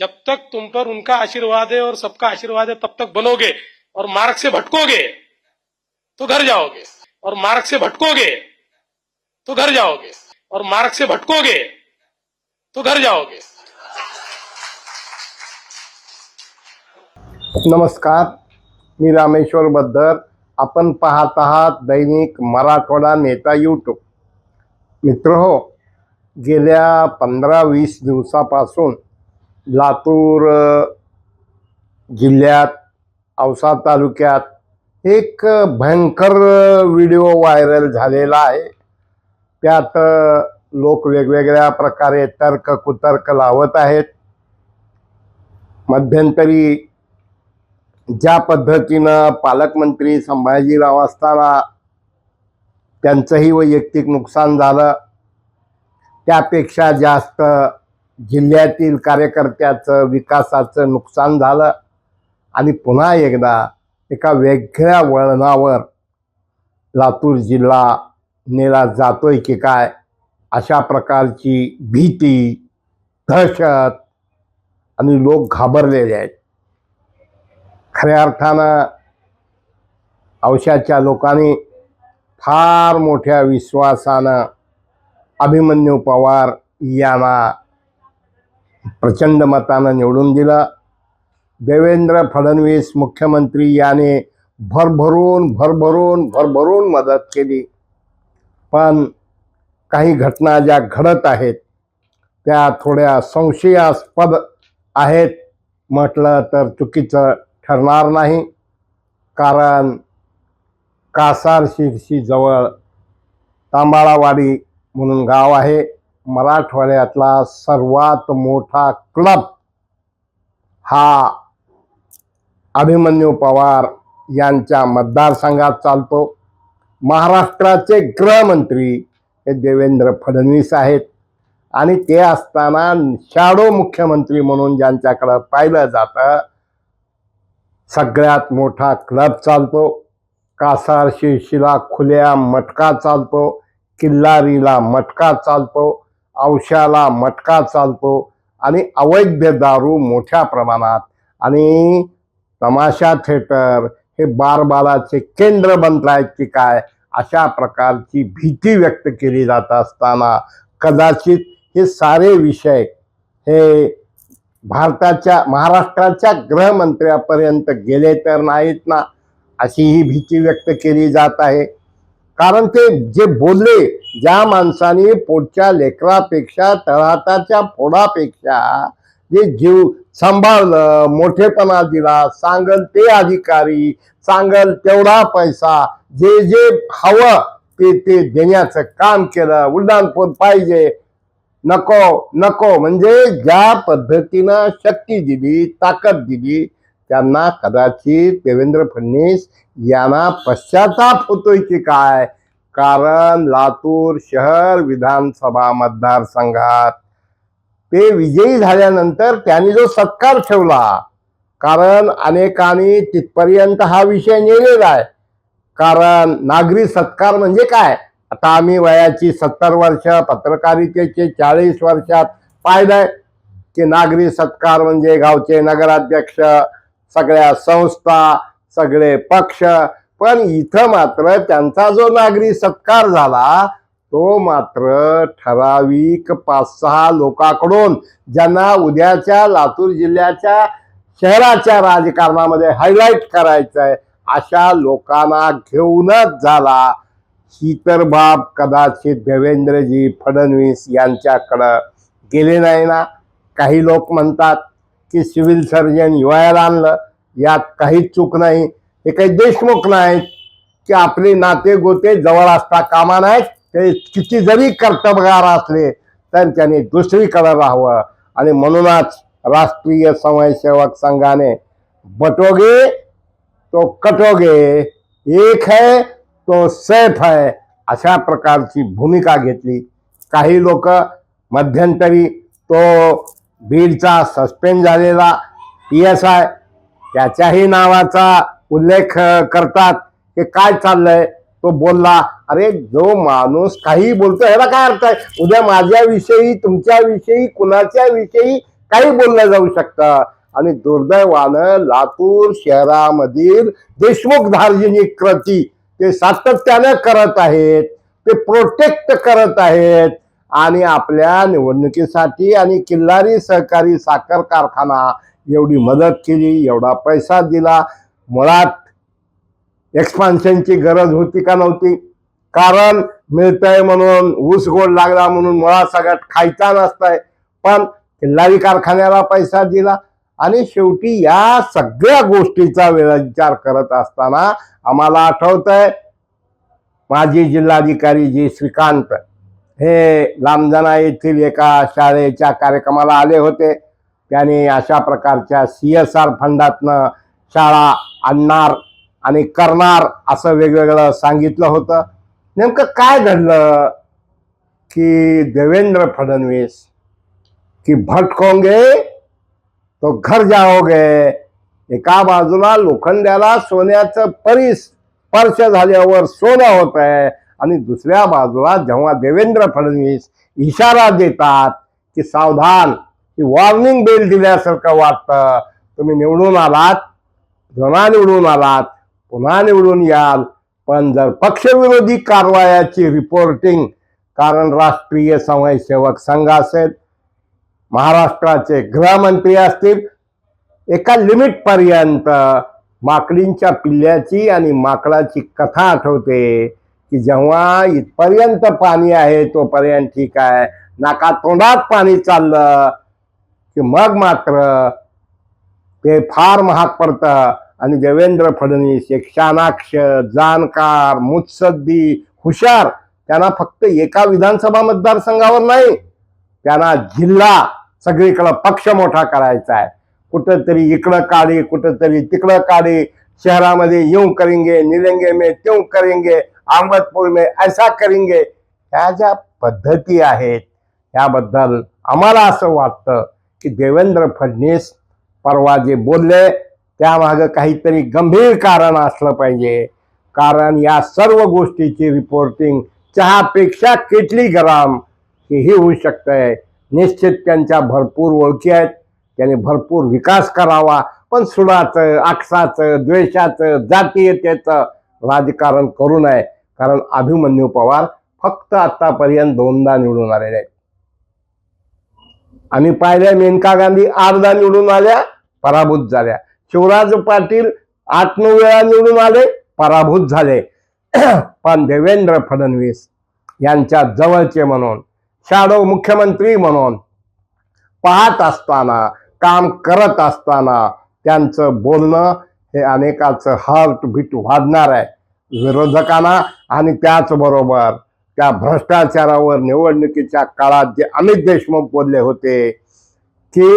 जब तक तुम पर उनका आशीर्वाद है और सबका आशीर्वाद है, तब तक बनोगे और मार्ग से भटकोगे तो घर जाओगे। और मार्ग से भटकोगे तो घर जाओगे। और मार्ग से भटकोगे तो घर जाओगे। नमस्कार, मी रामेश्वर बद्दर आपण पाहत आहात दैनिक मराठवाडा नेता यूट्यूब. मित्र हो गेल्या पंधरा वीस दिवसापासून लातूर जिल्ह्यात औसा तालुक्यात एक भयंकर व्हिडिओ व्हायरल झालेला आहे. त्यात लोक वेगवेगळ्या प्रकारे तर्क कुतर्क लावत आहेत. मध्यंतरी ज्या पद्धतीनं पालकमंत्री संभाजीराव असताना त्यांचंही वैयक्तिक नुकसान झालं त्यापेक्षा जास्त जिल्ह्यातील कार्यकर्त्याचं विकासाचं नुकसान झालं आणि पुन्हा एकदा एका वेगळ्या वळणावर लातूर जिल्हा नेला जातोय की काय अशा प्रकारची भीती दहशत आणि लोक घाबरलेले आहेत. खऱ्या अर्थानं औषधाच्या लोकांनी फार मोठ्या विश्वासानं अभिमन्यू पवार यांना प्रचंड मतानं निवडून दिलं. देवेंद्र फडणवीस मुख्यमंत्री याने भरभरून भरभरून भरभरून मदत केली. पण काही घटना ज्या घडत आहेत त्या थोड्या संशयास्पद आहेत. म्हटलं तर चुकीचं ठरणार नाही. कारण कासार शिरशी जवळ तांबाळावाडी म्हणून गाव आहे. मराठवाड्यातला सर्वात मोठा क्लब हा अभिमन्यू पवार यांच्या मतदारसंघात चालतो. महाराष्ट्राचे गृहमंत्री हे देवेंद्र फडणवीस आहेत. आणि ते असताना शॅडो मुख्यमंत्री म्हणून ज्यांच्याकडं पाहिलं जातं सगळ्यात मोठा क्लब चालतो. कासार शिरशीला खुल्या मटका चालतो. किल्लारीला मटका चालतो. औशाला मटका चालतो आणि अवैध दारू मोठ्या प्रमाणात आणि तमाशा थिएटर हे बारबालाचे केंद्र बनत आहेत की काय अशा प्रकारची भीती व्यक्त केली जात असताना कदाचित हे सारे विषय हे भारताच्या महाराष्ट्राच्या गृहमंत्र्यापर्यंत गेले तर नाहीत ना? अशी ही भीती व्यक्त केली जात आहे. कारण ते जे बोलले ज्या माणसाने पोटच्या लेकरापेक्षा तळाटाच्या फोडापेक्षा जे जीव सांभाळलं मोठेपणा दिला सांगल ते अधिकारी सांगल तेवढा पैसा जे जे हवं ते ते देण्याचं काम केलं उड्डाणपूर पाहिजे. नको नको. म्हणजे ज्या पद्धतीनं शक्ती दिली ताकद दिली त्यांना कदाचित देवेंद्र फडणवीस यांना पश्चाताप होतोय की काय? कारण लातूर शहर विधानसभा मतदारसंघात ते विजयी झाल्यानंतर त्यांनी जो सत्कार ठेवला कारण अनेकांनी तिथपर्यंत हा विषय नेलेला आहे. कारण नागरी सत्कार म्हणजे काय? आता आम्ही वयाची सत्तर वर्ष पत्रकारितेचे चाळीस वर्षात पाहिलंय की नागरी सत्कार म्हणजे गावचे नगराध्यक्ष सगळ्या संस्था सगळे पक्ष पण इथं मात्र त्यांचा जो नागरी सत्कार झाला तो मात्र ठराविक पाच सहा लोकांकडून ज्यांना उद्याच्या लातूर जिल्ह्याच्या शहराच्या राजकारणामध्ये हायलाईट करायचं आहे अशा लोकांना घेऊनच झाला. ही तर बाब कदाचित देवेंद्रजी फडणवीस यांच्याकडं गेले नाही ना? काही लोक म्हणतात की सिव्हिल सर्जन हिवाळ्याला आणलं. यात काहीच चूक नाही. हे काही देशमुख नाहीत की आपले नाते गोते जवळ असता कामा नाहीत. ते किती जरी कर्तबगार असले तर त्यांनी दुसरीकडे राहावं. आणि म्हणूनच राष्ट्रीय स्वयंसेवक संघाने बटोगे तो कटोगे एक है तो सैफ है अशा प्रकारची भूमिका घेतली. काही लोक मध्यंतरी तो बीडचा सस्पेंड झालेला पी एस आय त्याच्याही नावाचा उल्लेख करतात. की काय चाललंय? तो बोलला अरे जो माणूस काही बोलतो ह्याला काय अर्थ आहे? उद्या माझ्याविषयी तुमच्याविषयी कुणाच्या विषयी काही बोललं जाऊ शकतं. आणि दुर्दैवानं लातूर शहरामधील देशमुख धार्जिनी कृती ते सातत्यानं करत आहेत ते प्रोटेक्ट करत आहेत. आणि आपल्या निवडणुकीसाठी आणि किल्लारी सहकारी साखर कारखाना एवढी मदत केली एवढा पैसा दिला. मुळात एक्सपान्शनची गरज होती का नव्हती? कारण मिळतंय म्हणून ऊस गोड लागला म्हणून मुळात सगळ्यात खायचा नसतंय. पण किल्लारी कारखान्याला पैसा दिला आणि शेवटी या सगळ्या गोष्टीचा वेळ विचार करत असताना आम्हाला आठवत आहे माजी जिल्हाधिकारी जी श्रीकांत हे लांबजना येथील एका शाळेच्या कार्यक्रमाला आले होते. त्याने अशा प्रकारच्या सी एस आर फंडातनं शाळा आणणार आणि करणार असं वेगवेगळं सांगितलं होतं. नेमकं काय घडलं? की देवेंद्र फडणवीस की भटकोंगे तो घर जाओगे. एका बाजूला लोखंड्याला सोन्याचं परीस स्पर्श झाल्यावर सोनं होत आहे आणि दुसऱ्या बाजूला जेव्हा देवेंद्र फडणवीस इशारा देतात की सावधान की वॉर्निंग बेल दिल्यासारखं वाटतं तुम्ही निवडून आलात पुन्हा निवडून आलात पुन्हा निवडून याल. पण जर पक्षविरोधी कारवायाची रिपोर्टिंग कारण राष्ट्रीय स्वयंसेवक संघ असेल महाराष्ट्राचे गृहमंत्री असतील एका लिमिटपर्यंत माकडींच्या पिल्ल्याची आणि माकडाची कथा आठवते. की जेव्हा इथपर्यंत पाणी आहे तोपर्यंत ठीक आहे. नाका तोंडात पाणी चाललं की मग मात्र ते फार महाग पडतं. आणि देवेंद्र फडणवीस एक शानाक्ष जाणकार मुत्सद्दी हुशार त्यांना फक्त एका विधानसभा मतदारसंघावर नाही त्यांना जिल्हा सगळीकडं पक्ष मोठा करायचा आहे. कुठंतरी इकडं काढी कुठंतरी तिकडं काढी. शहरामध्ये येऊ करेंगे निलेंगे मे तेऊ करेंगे. अहमदपूर में ऐसा करेंगे। ह्या ज्या पद्धती आहेत याबद्दल आम्हाला असं वाटतं की देवेंद्र फडणवीस परवा जे बोलले त्यामागं काहीतरी गंभीर कारण असलं पाहिजे। कारण या सर्व गोष्टीची रिपोर्टिंग चहापेक्षा केटली गरम हेही होऊ शकतंय निश्चित त्यांच्या भरपूर ओळखी आहेत त्यांनी भरपूर विकास करावा पण सुडाचं आक्षाचं द्वेषाचं जातीयतेचं राजकारण करू नये। कारण अभिमन्यू पवार फक्त आतापर्यंत दोनदा निवडून आलेले आहेत. आणि पाहिल्या मेनका गांधी आठदा निवडून आल्या पराभूत झाल्या. शिवराज पाटील आठ नऊ वेळा निवडून आले पराभूत झाले. पण देवेंद्र फडणवीस यांच्या जवळचे म्हणून शाडो मुख्यमंत्री म्हणून पाहत असताना काम करत असताना त्यांचं बोलणं हे अनेकाचं हार्ट बीट वाढणार आहे. विरोधकांना आणि त्याचबरोबर त्या भ्रष्टाचारावर निवडणुकीच्या काळात जे अमित देशमुख बोलले होते की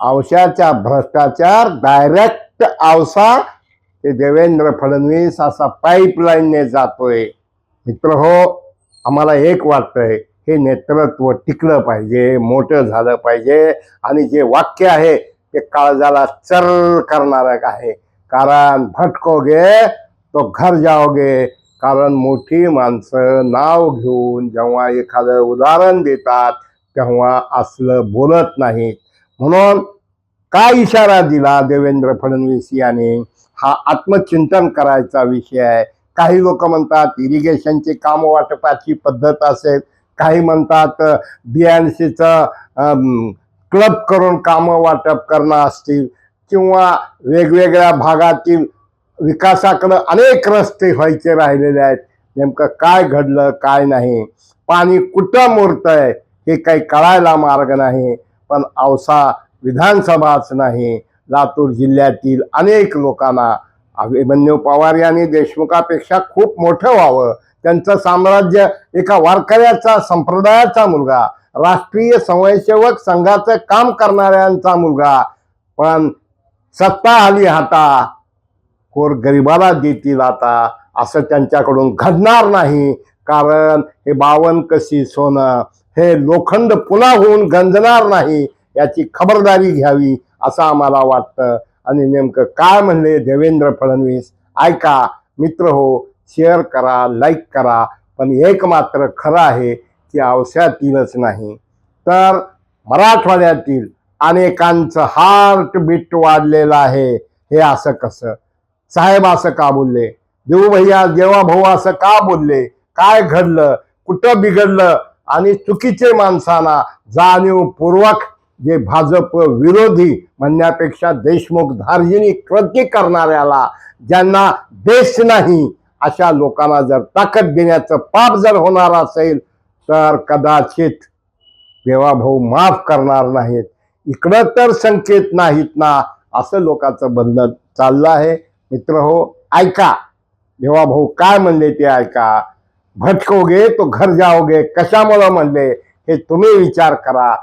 औषाच्या भ्रष्टाचार डायरेक्ट औसा ते देवेंद्र फडणवीस असा पाईपलाईनने जातोय. मित्र हो आम्हाला एक वाटतंय हे नेतृत्व टिकलं पाहिजे मोठं झालं पाहिजे आणि जे वाक्य आहे ते काळजाला चर करणारं आहे. कारण भटकोगे तो घर जाओगे कारण मोठी माणसं नाव घेऊन जेव्हा एखादं उदाहरण देतात तेव्हा असलं बोलत नाहीत. म्हणून काय इशारा दिला देवेंद्र फडणवीस यांनी? हा आत्मचिंतन करायचा विषय आहे. काही लोक म्हणतात इरिगेशनची काम वाटपाची पद्धत असेल. काही म्हणतात बियाणशीचं क्लब करून कामं वाटप करणं असतील. किंवा वेगवेगळ्या भागातील विकासाकडं अनेक रस्ते व्हायचे राहिलेले आहेत. नेमकं काय घडलं काय नाही? पाणी कुठं मुरतंय हे काही कळायला मार्ग नाही. पण औसा विधानसभाच नाही. लातूर जिल्ह्यातील अनेक लोकांना अभिमन्यू पवार यांनी देशमुखापेक्षा खूप मोठं व्हावं. त्यांचं साम्राज्य एका वारकऱ्याचा संप्रदायाचा मुलगा राष्ट्रीय स्वयंसेवक संघाचं काम करणाऱ्यांचा मुलगा. पण सत्ता आली हाता. कोर गरिबाला देतील आता असं त्यांच्याकडून घडणार नाही. कारण हे बावन कशी सोनं हे लोखंड पुन्हा होऊन गंजणार नाही याची खबरदारी घ्यावी असं आम्हाला वाटतं. आणि नेमकं काय म्हणले देवेंद्र फडणवीस? ऐका मित्र हो शेअर करा लाईक करा पण एक मात्र खरं आहे की औषधातीलच नाही. तर मराठवाड्यातील अनेकांचं हार्ट बीट वाढलेलं आहे. हे असं कसं? साहेब असं का बोलले? देऊ भैया देवा भाऊ असं का बोलले? काय घडलं? कुठं बिघडलं? आणि चुकीचे माणसांना जाणीवपूर्वक जे भाजप विरोधी म्हणण्यापेक्षा देशमुख धार्जिनी कृती करणाऱ्याला ज्यांना देश नाही अशा लोकांना जर ताकद देण्याचं पाप जर होणार असेल तर कदाचित देवाभाऊ माफ करणार नाहीत. इकडं तर संकेत नाहीत ना असं लोकांचं बंधन चाललं आहे. मित्र हो ऐका. देवाभाऊ काय म्हणले ते ऐका. भटकोगे तो घर जाओगे कशामुळं म्हणले? हे तुम्ही विचार करा.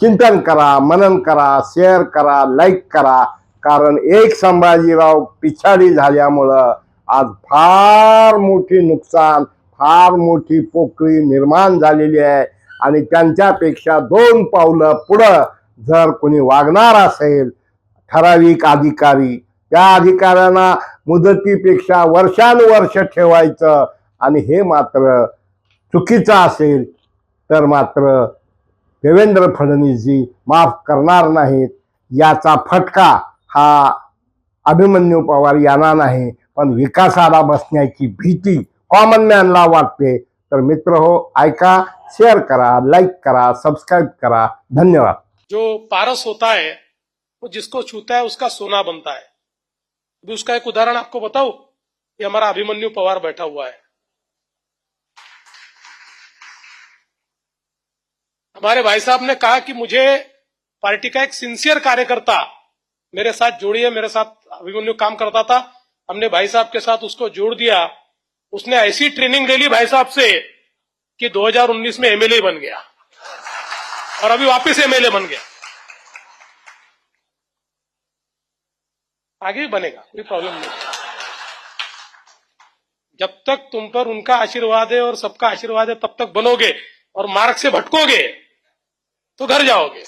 चिंतन करा मनन करा शेअर करा लाईक करा. कारण एक संभाजीराव पिछाडी झाल्यामुळं आज फार मोठी नुकसान फार मोठी पोकळी निर्माण झालेली आहे. आणि त्यांच्यापेक्षा दोन पावलं पुढं जर कोणी वागणार असेल ठराविक अधिकारी त्या अधिकाऱ्यांना मुदतीपेक्षा वर्षानुवर्ष ठेवायचं. आणि हे मात्र चुकीचं असेल तर मात्र देवेंद्र फडणवीसजी माफ करणार नाहीत. याचा फटका हा अभिमन्यू पवार यांना नाही पण विकासाला बसण्याची भीती कॉमन मॅनला वाटते. तर मित्र हो ऐका शेअर करा लाईक करा सबस्क्राईब करा. धन्यवाद. जो पारस होता है वो जिसको छूता है उसका सोना बनता है। अभी उसका एक उदाहरण आपको बताऊँ? ये हमारा अभिमन्यु पवार बैठा हुआ है। हमारे भाई साहब ने कहा कि मुझे पार्टी का एक सिंसियर कार्यकर्ता मेरे साथ जोड़िए मेरे साथ अभिमन्यु काम करता था। हमने भाई साहब के साथ उसको जोड़ दिया। उसने ऐसी ट्रेनिंग ले ली भाई साहब से कि 2019 में एमएलए बन गया और अभी वापस एमएलए बन गया। आगे भी बनेगा, कोई प्रॉब्लम नहीं। जब तक तुम पर उनका आशीर्वाद है और सबका आशीर्वाद है, तब तक बनोगे और मार्ग से भटकोगे तो घर जाओगे।